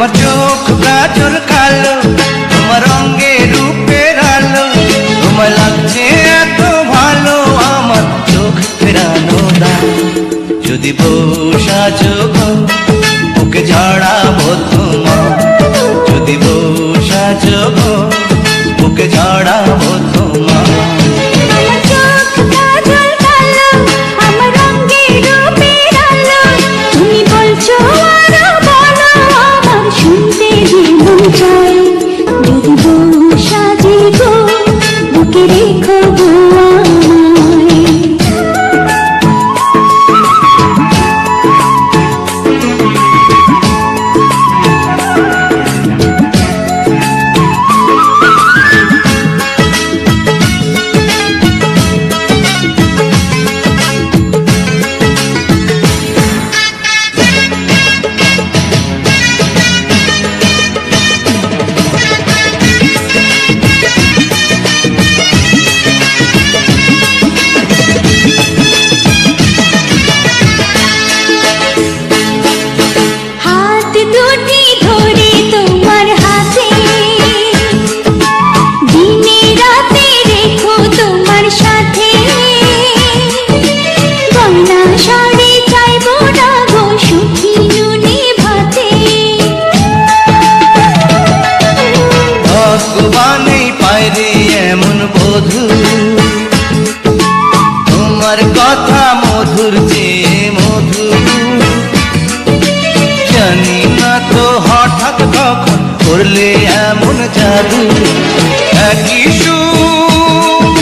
তোমার চোখ গাজর কালো, তোমার অঙ্গে রূপের আলো তোমার লাগছে এত ভালো, আমার চোখ ফেরানো দাও যদি বউ সাজো বুকে ঝাড়াবো তোমার। যদি বউ সাজো Kabula. ভগবানেই পাইরে এমন বধু। তোমার কথা মধুর যে মধু। জানি না তো হঠাৎ কখন করলে এমন জাদু। একই সুর।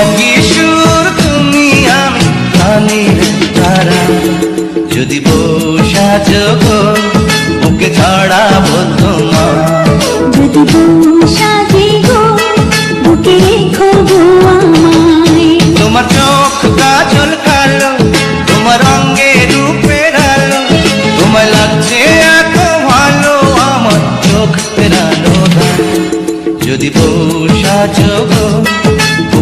একই সুর তুমি যদি বসা যোগ